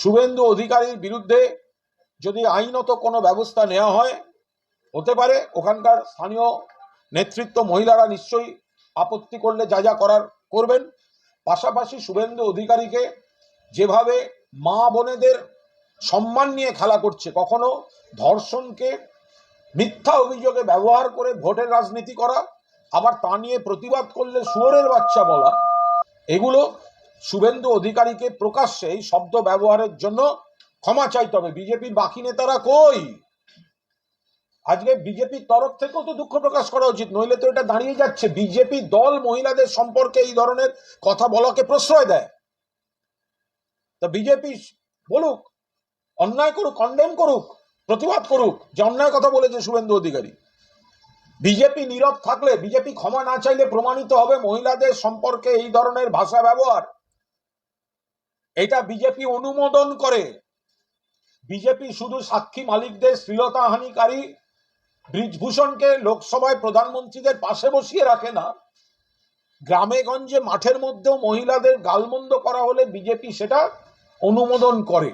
শুভেন্দু অধিকারীর বিরুদ্ধে যদি আইনত কোনো ব্যবস্থা নেওয়া হয়, হতে পারে, ওখানকার স্থানীয় নেতৃত্ব মহিলারা নিশ্চয়ই আপত্তি করলে যা যা করার করবেন। পাশাপাশি শুভেন্দু অধিকারীকে যেভাবে মা বোনেদের সম্মান নিয়ে খেলা করছে, কখনো ধর্ষণকে মিথ্যা অভিযোগে ব্যবহার করে ভোটের রাজনীতি করা, আবার তা নিয়ে প্রতিবাদ করলে শুয়োরের বাচ্চা বলা, এগুলো শুভেন্দু অধিকারীকে প্রকাশ্যে এই শব্দ ব্যবহারের জন্য ক্ষমা চাইতে হবে। বিজেপির বাকি নেতারা কই? আজকে বিজেপির তরফ থেকেও তো দুঃখ প্রকাশ করা উচিত, নইলে তো এটা দাঁড়িয়ে যাচ্ছে। বিজেপি দল মহিলাদের সম্পর্কে এই ধরনের কথা বলাকে প্রশ্রয় দেয়। তা বিজেপি বলুক, অন্যায় করুক কন্ডেম করুক, প্রতিবাদ করুক, যে অন্যায় কথা বলেছে শুভেন্দু অধিকারী। বিজেপি নীরব থাকলে, বিজেপি ক্ষমা না চাইলে প্রমাণিত হবে মহিলাদের সম্পর্কে এই ধরনের ভাষা ব্যবহার। এটা বিজেপি অনুমোদন করে। বিজেপি শুধু সাক্ষী মালিকদের শ্লীলতাহানিকারী ব্রিজভূষণকে লোকসভায় প্রধানমন্ত্রীদের পাশে বসিয়ে রাখে না। গ্রামে গঞ্জে মাঠের মধ্যেও মহিলাদের গালমন্দ করা হলে বিজেপি সেটা অনুমোদন করে।